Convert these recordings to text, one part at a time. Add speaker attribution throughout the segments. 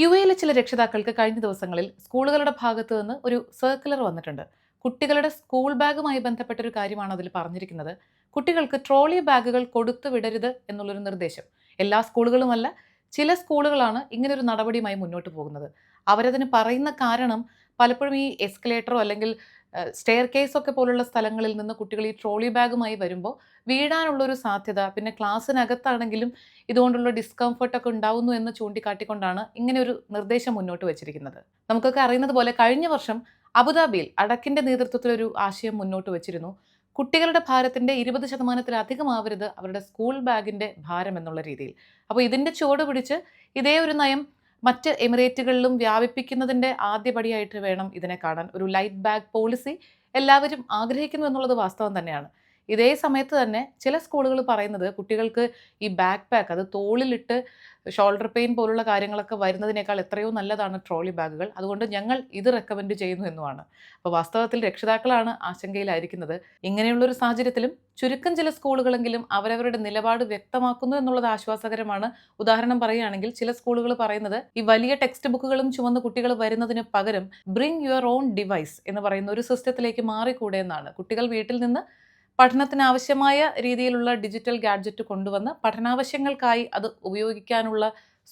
Speaker 1: U എയിലെ ചില രക്ഷിതാക്കൾക്ക് കഴിഞ്ഞ ദിവസങ്ങളിൽ സ്കൂളുകളുടെ ഭാഗത്തു നിന്ന് ഒരു സർക്കുലർ വന്നിട്ടുണ്ട്. കുട്ടികളുടെ സ്കൂൾ ബാഗുമായി ബന്ധപ്പെട്ട ഒരു കാര്യമാണ് അതിൽ പറഞ്ഞിരിക്കുന്നത്. കുട്ടികൾക്ക് ട്രോളി ബാഗുകൾ കൊടുത്തു വിടരുത് എന്നുള്ളൊരു നിർദ്ദേശം. എല്ലാ സ്കൂളുകളുമല്ല ചില സ്കൂളുകളാണ് ഇങ്ങനൊരു നടപടിയുമായി മുന്നോട്ട് പോകുന്നത്. അവരതിന് പറയുന്ന കാരണം പലപ്പോഴും ഈ എസ്കലേറ്ററോ അല്ലെങ്കിൽ സ്റ്റെയർ കേസ് ഒക്കെ പോലുള്ള സ്ഥലങ്ങളിൽ നിന്ന് കുട്ടികൾ ഈ ട്രോളി ബാഗുമായി വരുമ്പോൾ വീഴാനുള്ളൊരു സാധ്യത പിന്നെ ക്ലാസ്സിനകത്താണെങ്കിലും ഇതുകൊണ്ടുള്ള ഡിസ്കംഫർട്ട് ഒക്കെ ഉണ്ടാവുന്നു എന്ന് ചൂണ്ടിക്കാട്ടിക്കൊണ്ടാണ് ഇങ്ങനെ ഒരു നിർദ്ദേശം മുന്നോട്ട് വെച്ചിരിക്കുന്നത്. നമുക്കൊക്കെ അറിയുന്നത് പോലെ കഴിഞ്ഞ വർഷം അബുദാബിയിൽ അടക്കിന്റെ നേതൃത്വത്തിൽ ഒരു ആശയം മുന്നോട്ട് വെച്ചിരുന്നു. കുട്ടികളുടെ ഭാരത്തിന്റെ ഇരുപത് ശതമാനത്തിലധികമാവരുത് അവരുടെ സ്കൂൾ ബാഗിന്റെ ഭാരം എന്നുള്ള രീതിയിൽ. അപ്പോൾ ഇതിന്റെ ചുവട് പിടിച്ച് ഇതേ ഒരു നയം മറ്റ് എമിറേറ്റുകളിലും വ്യാപിപ്പിക്കുന്നതിന്റെ ആദ്യപടിയായിട്ട് വേണം ഇതിനെ കാണാൻ. ഒരു ലൈറ്റ് ബാഗ് പോളിസി എല്ലാവരും ആഗ്രഹിക്കുന്നു എന്നുള്ളത് വാസ്തവം തന്നെയാണ്. ഇതേ സമയത്ത് തന്നെ ചില സ്കൂളുകൾ പറയുന്നത് കുട്ടികൾക്ക് ഈ ബാക്ക് പാക്ക് അത് തോളിലിട്ട് ഷോൾഡർ പെയിൻ പോലുള്ള കാര്യങ്ങളൊക്കെ വരുന്നതിനേക്കാൾ എത്രയോ നല്ലതാണ് ട്രോളി ബാഗുകൾ അതുകൊണ്ട് ഞങ്ങൾ ഇത് റെക്കമെൻഡ് ചെയ്യുന്നു എന്നുമാണ്. അപ്പോൾ വാസ്തവത്തിൽ രക്ഷിതാക്കളാണ് ആശങ്കയിലായിരിക്കുന്നത്. ഇങ്ങനെയുള്ളൊരു സാഹചര്യത്തിലും ചുരുക്കം ചില സ്കൂളുകളെങ്കിലും അവരവരുടെ നിലപാട് വ്യക്തമാക്കുന്നു എന്നുള്ളത് ആശ്വാസകരമാണ്. ഉദാഹരണം പറയുകയാണെങ്കിൽ ചില സ്കൂളുകൾ പറയുന്നത് ഈ വലിയ ടെക്സ്റ്റ് ബുക്കുകളും ചുമന്ന് കുട്ടികൾ വരുന്നതിന് പകരം ബ്രിങ് യുവർ ഓൺ ഡിവൈസ് എന്ന് പറയുന്ന ഒരു സിസ്റ്റത്തിലേക്ക് മാറിക്കൂടെ എന്നാണ്. കുട്ടികൾ വീട്ടിൽ നിന്ന് പഠനത്തിന് ആവശ്യമായ രീതിയിലുള്ള ഡിജിറ്റൽ ഗാഡ്ജറ്റ് കൊണ്ടുവന്ന് പഠനാവശ്യങ്ങൾക്കായി അത് ഉപയോഗിക്കാനുള്ള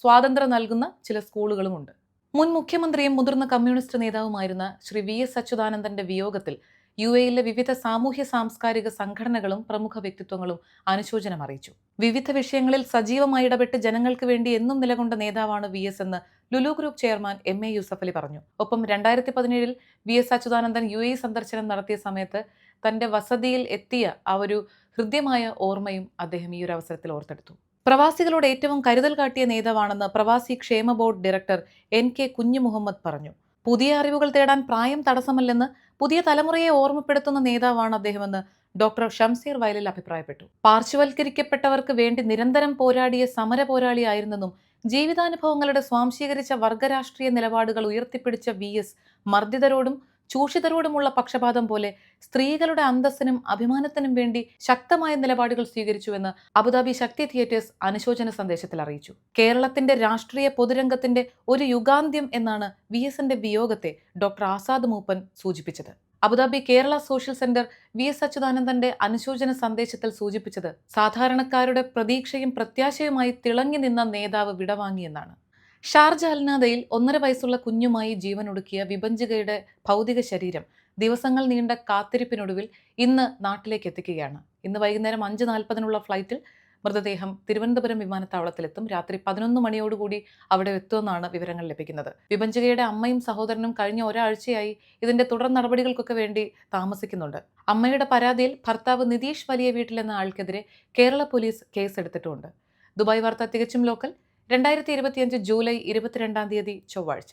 Speaker 1: സ്വാതന്ത്ര്യം നൽകുന്ന ചില സ്കൂളുകളുമുണ്ട് മുൻ മുഖ്യമന്ത്രിയും മുതിർന്ന കമ്മ്യൂണിസ്റ്റ് നേതാവുമായിരുന്ന ശ്രീ വി എസ് അച്യുതാനന്ദന്റെ വിയോഗത്തിൽ യു എയിലെ വിവിധ സാമൂഹ്യ സാംസ്കാരിക സംഘടനകളും പ്രമുഖ വ്യക്തിത്വങ്ങളും അനുശോചനം അറിയിച്ചു. വിവിധ വിഷയങ്ങളിൽ സജീവമായി ഇടപെട്ട് ജനങ്ങൾക്ക് വേണ്ടി എന്നും നിലകൊണ്ട നേതാവാണ് വി എസ് എന്ന് Lulu group chairman M A Yusuff Ali പറഞ്ഞു. ഒപ്പം രണ്ടായിരത്തി പതിനേഴിൽ V S Achuthanandan U A സന്ദർശനം നടത്തിയ സമയത്ത് തന്റെ വസതിയിൽ എത്തിയ ആ ഒരു ഹൃദ്യമായ ഓർമ്മയും അദ്ദേഹം ഈ ഒരു അവസരത്തിൽ ഓർത്തെടുത്തു. പ്രവാസികളോട് ഏറ്റവും കരുതൽ കാട്ടിയ നേതാവാണെന്ന് പ്രവാസി ക്ഷേമ ബോർഡ് ഡയറക്ടർ എൻ കെ കുഞ്ഞു മുഹമ്മദ് പറഞ്ഞു. പുതിയ അറിവുകൾ തേടാൻ പ്രായം തടസ്സമല്ലെന്ന് പുതിയ തലമുറയെ ഓർമ്മപ്പെടുത്തുന്ന നേതാവാണ് അദ്ദേഹമെന്ന് ഡോക്ടർ ഷംസീർ വയലിൽ അഭിപ്രായപ്പെട്ടു. പാർശ്വവൽക്കരിക്കപ്പെട്ടവർക്ക് വേണ്ടി നിരന്തരം പോരാടിയ സമര പോരാളിയായിരുന്നെന്നും ജീവിതാനുഭവങ്ങളുടെ സ്വാംശീകരിച്ച വർഗരാഷ്ട്രീയ നിലപാടുകൾ ഉയർത്തിപ്പിടിച്ച വി എസ് മർദ്ദിതരോടും ചൂഷിതരോടുമുള്ള പക്ഷപാതം പോലെ സ്ത്രീകളുടെ അന്തസ്സിനും അഭിമാനത്തിനും വേണ്ടി ശക്തമായ നിലപാടുകൾ സ്വീകരിച്ചുവെന്ന് അബുദാബി ശക്തി തിയേറ്റേഴ്സ് അനുശോചന സന്ദേശത്തിൽ അറിയിച്ചു. കേരളത്തിന്റെ രാഷ്ട്രീയ പൊതുരംഗത്തിന്റെ ഒരു യുഗാന്ത്യം എന്നാണ് വി എസിന്റെ വിയോഗത്തെ ഡോക്ടർ ആസാദ് മൂപ്പൻ സൂചിപ്പിച്ചത്. Abu Dhabi Kerala social centre V S അച്യുതാനന്ദന്റെ അനുശോചന സന്ദേശത്തിൽ സൂചിപ്പിച്ചത് സാധാരണക്കാരുടെ പ്രതീക്ഷയും പ്രത്യാശയുമായി തിളങ്ങി നിന്ന നേതാവ് വിടവാങ്ങിയെന്നാണ് ഷാർജ അൽനാദയിൽ ഒന്നര വയസ്സുള്ള കുഞ്ഞുമായി ജീവനൊടുക്കിയ വിഭഞ്ചികയുടെ ഭൗതിക ശരീരം ദിവസങ്ങൾ നീണ്ട കാത്തിരിപ്പിനൊടുവിൽ ഇന്ന് നാട്ടിലേക്ക് എത്തിക്കുകയാണ്. ഇന്ന് വൈകുന്നേരം അഞ്ച് നാൽപ്പതിനുള്ള ഫ്ലൈറ്റിൽ മൃതദേഹം തിരുവനന്തപുരം വിമാനത്താവളത്തിലെത്തും. രാത്രി പതിനൊന്ന് മണിയോടുകൂടി അവിടെ എത്തുമെന്നാണ് വിവരങ്ങൾ ലഭിക്കുന്നത്. വിഭഞ്ചികയുടെ അമ്മയും സഹോദരനും കഴിഞ്ഞ ഒരാഴ്ചയായി ഇതിന്റെ തുടർ നടപടികൾക്കൊക്കെ വേണ്ടി താമസിക്കുന്നുണ്ട്. അമ്മയുടെ പരാതിയിൽ ഭർത്താവ് നിതീഷ് വലിയ വീട്ടിലെന്ന ആൾക്കെതിരെ കേരള പോലീസ് കേസെടുത്തിട്ടുമുണ്ട് ദുബായ് വാർത്ത തികച്ചും ലോക്കൽ. രണ്ടായിരത്തി ഇരുപത്തിയഞ്ച് ജൂലൈ ഇരുപത്തിരണ്ടാം തീയതി ചൊവ്വാഴ്ച.